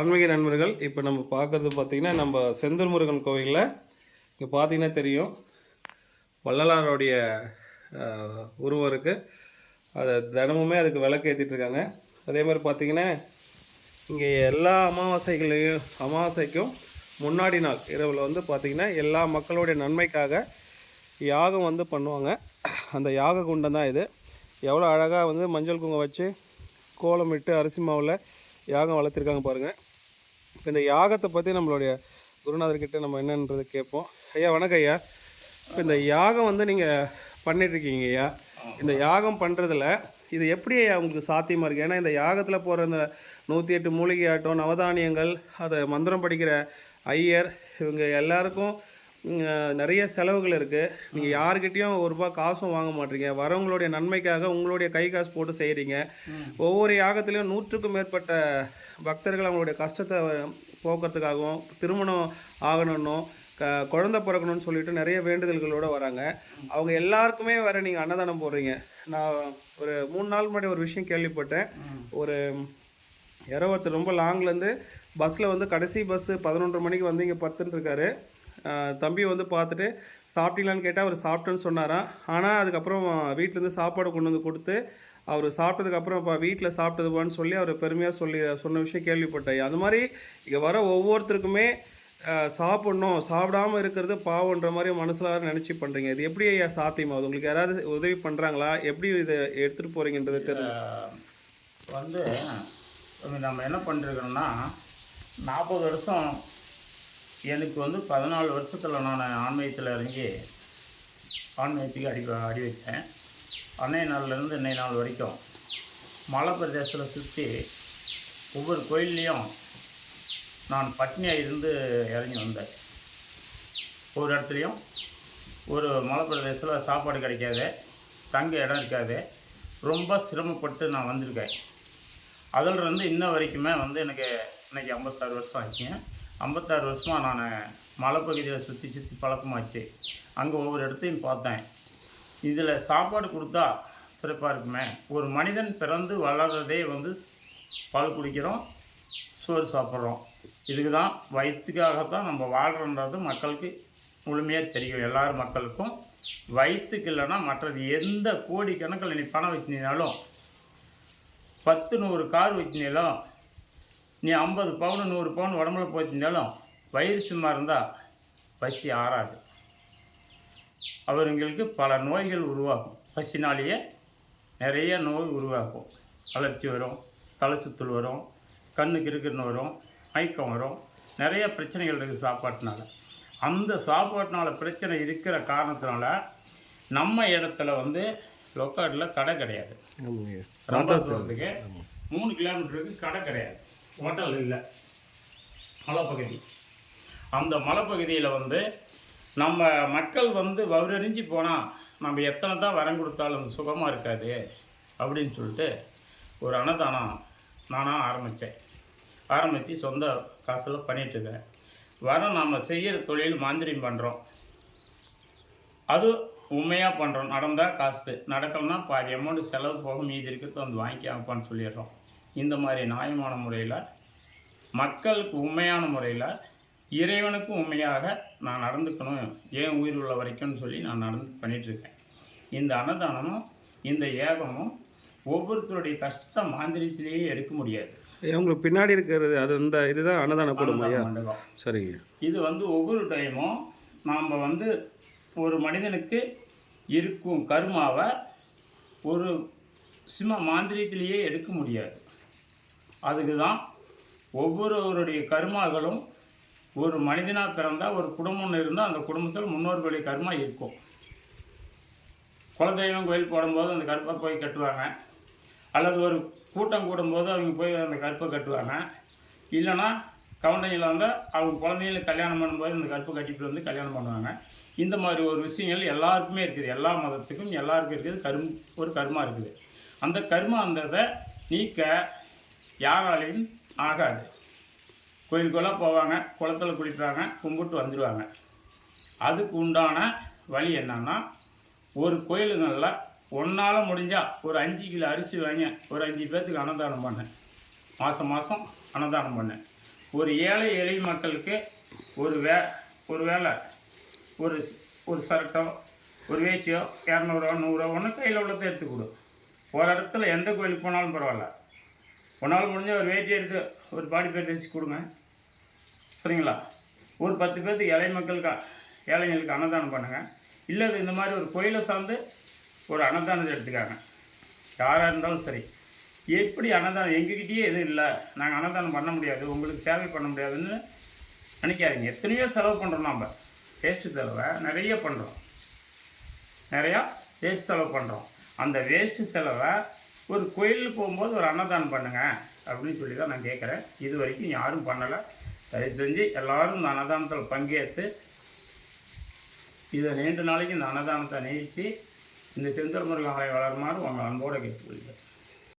ஆன்மீக நண்பர்கள் இப்போ நம்ம பார்க்குறது பார்த்திங்கன்னா நம்ம செந்தூர் முருகன் கோவிலில் இங்கே பார்த்தீங்கன்னா தெரியும். வள்ளலாருடைய உருவம் இருக்குது அதை தினமுமே அதுக்கு விளக்கு ஏற்றிட்டு இருக்காங்க. அதே மாதிரி பார்த்தீங்கன்னா இங்கே எல்லா அமாவாசைகளையும் அமாவாசைக்கும் முன்னாடி நாள் இரவில் வந்து பார்த்திங்கன்னா எல்லா மக்களுடைய நன்மைக்காக யாகம் வந்து பண்ணுவாங்க. அந்த யாக குண்டம் தான் இது. எவ்வளோ அழகாக வந்து மஞ்சள் குங்குமம் வச்சு கோலமிட்டு அரிசி மாவில் யாகம் வளர்த்துருக்காங்க பாருங்கள் இப்போ இந்த யாகத்தை பற்றி நம்மளுடைய குருநாதர்கிட்ட நம்ம என்னன்றது கேட்போம். ஐயா வணக்கம் ஐயா. இப்போ இந்த யாகம் வந்து நீங்கள் பண்ணிட்டுருக்கீங்க ஐயா. இந்த யாகம் பண்ணுறதுல இது எப்படி ஐயா உங்களுக்கு சாத்தியமாக இருக்குது ஏன்னா இந்த யாகத்தில் போகிற இந்த நூற்றி எட்டு மூலிகை ஆட்டம் நவதானியங்கள் அதை மந்திரம் படிக்கிற ஐயர் இவங்க எல்லாருக்கும் நிறைய செலவுகள் இருக்குது நீங்கள் யாருக்கிட்டேயும் ஒரு ரூபாய் காசும் வாங்க மாட்டீங்க. வரவங்களுடைய நன்மைக்காக உங்களுடைய கை காசு போட்டு செய்கிறீங்க ஒவ்வொரு யாகத்திலையும் நூற்றுக்கும் மேற்பட்ட பக்தர்கள் அவங்களுடைய கஷ்டத்தை போக்குறதுக்காகவும் திருமணம் ஆகணும்னும் க குழந்தை பிறக்கணும்னு சொல்லிட்டு நிறைய வேண்டுதல்களோட வராங்க. அவங்க எல்லாருக்குமே வேற நீங்கள் அன்னதானம் போடுறீங்க. நான் ஒரு மூணு நாள் முன்னாடி ஒரு விஷயம் கேள்விப்பட்டேன். ஒரு யாரோ ஒருத்தர் ரொம்ப லாங்லேருந்து பஸ்ஸில் வந்து கடைசி பஸ்ஸு பதினொன்றரை மணிக்கு வந்து இங்கே பத்துன்னு இருக்காரு தம்பி வந்து பார்த்துட்டு சாப்பிட்டீங்களான்னு கேட்டால் அவர் சாப்பிட்டேன்னு சொன்னாராம். ஆனால் அதுக்கப்புறம் வீட்டிலேருந்து சாப்பாடு கொண்டு வந்து கொடுத்து அவர் சாப்பிட்டதுக்கப்புறம் இப்போ வீட்டில் சாப்பிட்டதுப்பான்னு சொல்லி அவர் பெருமையாக சொல்லி சொன்ன விஷயம் கேள்விப்பட்டேன் அது மாதிரி இங்கே வர ஒவ்வொருத்தருக்குமே சாப்பிடணும் சாப்பிடாம இருக்கிறது பாவன்ற மாதிரி மனசுல நினச்சி பண்ணுறீங்க இது எப்படி ஐயா சாத்தியமாகுது உங்களுக்கு யாராவது உதவி பண்ணுறாங்களா எப்படி இதை எடுத்துகிட்டு போகிறீங்கன்றது தெரியல வந்து நம்ம என்ன பண்ணிருக்கோம்னா நாற்பது வருஷம் எனக்கு வந்து பதினாலு வருஷத்தில் நான் ஆன்மீகத்தில் இறங்கி ஆன்மீகத்துக்கு அடி அடி வச்சேன் அன்னைய நாள்லேருந்து இன்னைய நாள் வரைக்கும் மலை பிரதேசத்தில் சுற்றி ஒவ்வொரு கோயில்லையும் நான் பட்னியாக இருந்து இறங்கி வந்தேன். ஒரு இடத்துலையும் ஒரு மலை பிரதேசத்தில் சாப்பாடு கிடைக்காது தங்க இடம் இருக்காது. ரொம்ப சிரமப்பட்டு நான் வந்திருக்கேன். அதில் இருந்து இன்ன வரைக்குமே வந்து எனக்கு இன்னைக்கு ஐம்பத்தாறு வருஷம் ஆச்சுங்க ஐம்பத்தாறு வருஷமாக நான் மலைப்பகுதியில் சுற்றி சுற்றி பழக்கமாச்சு. அங்கே ஒவ்வொரு இடத்தையும் பார்த்தேன். இதில் சாப்பாடு கொடுத்தா சிறப்பாக இருக்குமே. ஒரு மனிதன் பிறந்து வளர்றதே வந்து பால் குடிக்கிறோம் சோறு சாப்பிட்றோம். இதுக்கு தான் வயிற்றுக்காகத்தான் நம்ம வாழ்கிறோன்றது மக்களுக்கு முழுமையாக தெரியும். எல்லார் மக்களுக்கும் வயிற்றுக்கு இல்லைன்னா மற்றது எந்த கோடி கணக்கில் நீ பணம் வச்சுனாலும் பத்து நூறு கார் வச்சுனாலும் நீ ஐம்பது பவுன் நூறு பவுன் உடம்புல போச்சிருந்தாலும் வயிறு சும்மா இருந்தால் பசி ஆறாது. அவர்களுக்கு பல நோய்கள் உருவாகும். பசினாலேயே நிறைய நோய் உருவாகும். அலர்ச்சி வரும் தலை சுத்தல் வரும் கண்ணுக்கு இருக்குன்னு வரும் மயக்கம் வரும். நிறைய பிரச்சனைகள் இருக்குது சாப்பாட்டினால. அந்த சாப்பாட்டினால பிரச்சனை இருக்கிற காரணத்தினால நம்ம இடத்துல வந்து லொக்காட்டில் கடை கிடையாது. ராமநாதபுரத்துக்கு மூணு கிலோமீட்டருக்கு கடை கிடையாது. ஹோட்டல் இல்லை. மலைப்பகுதி. அந்த மலைப்பகுதியில் வந்து நம்ம மக்கள் வந்து வவுரறிஞ்சு போனால் நம்ம எத்தனை தான் வரம் கொடுத்தாலும் சுகமாக இருக்காது அப்படின்னு சொல்லிட்டு ஒரு அன்னதானம் நானாக ஆரம்பித்தேன் ஆரம்பித்து சொந்த காசில் பண்ணிகிட்ருக்கேன் வரம் நம்ம செய்கிற தொழில் மாந்திரியம் பண்ணுறோம் அது உண்மையாக பண்ணுறோம் நடந்தால் காசு. நடக்கலன்னா பாதி அமௌண்ட்டு செலவு போக மீதி இருக்கிறது வந்து வாங்கிக்காப்பான்னு சொல்லிடுறோம். இந்த மாதிரி நியாயமான முறையில் மக்களுக்கு உண்மையான முறையில் இறைவனுக்கு உண்மையாக நான் நடந்துக்கணும் ஏன் உயிர் உள்ள வரைக்கும்னு சொல்லி நான் நடந்து பண்ணிகிட்ருக்கேன் இந்த அன்னதானமும் இந்த ஏகமும் ஒவ்வொருத்தருடைய கஷ்டத்தை மாந்திரியத்திலேயே எடுக்க முடியாது. உங்களுக்கு பின்னாடி இருக்கிறது அது இந்த இதுதான் அன்னதான குடும்பம் சரிங்க. இது வந்து ஒவ்வொரு டைமும் நாம் வந்து ஒரு மனிதனுக்கு இருக்கும் கர்மாவை ஒரு சிம்ம மாந்திரியத்திலேயே எடுக்க முடியாது. அதுக்கு தான் ஒவ்வொருவருடைய கர்மாக்களும் ஒரு மனிதனாக பிறந்தால் ஒரு குடும்பம்னு இருந்தால் அந்த குடும்பத்தில் முன்னோர்களுடைய கர்மா இருக்கும். குலதெய்வம் கோயில் போடும்போது அந்த கருப்பை போய் கட்டுவாங்க. அல்லது ஒரு கூட்டம் கூடும்போது அவங்க போய் அந்த கருப்பை கட்டுவாங்க. இல்லைன்னா கவுண்டையில் வந்தால் அவங்க குழந்தைகளை கல்யாணம் பண்ணும்போது அந்த கருப்பை கட்டிட்டு வந்து கல்யாணம் பண்ணுவாங்க. இந்த மாதிரி ஒரு விஷயங்கள் எல்லாருக்குமே இருக்குது. எல்லா மதத்துக்கும் எல்லாருக்கும் இருக்குது. கரும் ஒரு கர்மா இருக்குது. அந்த கர்மான்றதை நீக்க யாராலையும் ஆகாது. கோயிலுக்கெல்லாம் போவாங்க குளத்துல குளிப்பாங்க கும்பிட்டு வந்துடுவாங்க அதுக்கு உண்டான வழி என்னன்னா ஒரு கோயிலுங்களில் ஒன்றால் முடிஞ்சால் ஒரு அஞ்சு கிலோ அரிசி வாங்கி ஒரு அஞ்சு பேர்த்துக்கு அன்னதானம் பண்ணேன் மாதம் மாதம் அன்னதானம் பண்ணேன் ஒரு ஏழை எளிய மக்களுக்கு ஒரு வே ஒரு வேலை ஒரு ஒரு சரட்டோ ஒரு வேஷ்டியோ இரநூறுவா நூறுரூவா ஒன்று கையில் உள்ளதை எடுத்து கொடு. ஒரு இடத்துல எந்த கோயிலுக்கு போனாலும் பரவாயில்ல. உன்னால் முடிஞ்ச ஒரு வேட்டி எடுத்து ஒரு பாடி பேர் வச்சு கொடுங்க. சரிங்களா? ஒரு பத்து பேர்த்துக்கு ஏழை மக்களுக்கு ஏழைங்களுக்கு அன்னதானம் பண்ணுங்கள் இல்லை அது இந்த மாதிரி ஒரு கோயிலை சார்ந்து ஒரு அன்னதானத்தை எடுத்துக்காங்க. யாராக இருந்தாலும் சரி. எப்படி அன்னதானம் எங்ககிட்டயே எதுவும் இல்லை. நாங்கள் அன்னதானம் பண்ண முடியாது. உங்களுக்கு சேவை பண்ண முடியாதுன்னு நினைக்காதீங்க. எத்தனையோ செலவு பண்ணுறோம் நம்ம வேஸ்ட்டு செலவை நிறைய பண்ணுறோம் நிறையா வேஸ்ட் செலவு பண்ணுறோம் அந்த வேஸ்ட்டு செலவை ஒரு கோயிலுக்கு போகும்போது ஒரு அன்னதானம் பண்ணுங்க அப்படின்னு சொல்லி தான் நான் கேட்குறேன். இது வரைக்கும் யாரும் பண்ணலை. தயவு செஞ்சு எல்லோரும் இந்த அன்னதானத்தில் பங்கேற்று இதை நீண்ட நாளைக்கு இந்த அன்னதானத்தை நீச்சி இந்த செந்தல் முருகன் வளருமாறு உங்கள் அன்போடு கேட்டுக்கொள்கிறேன்.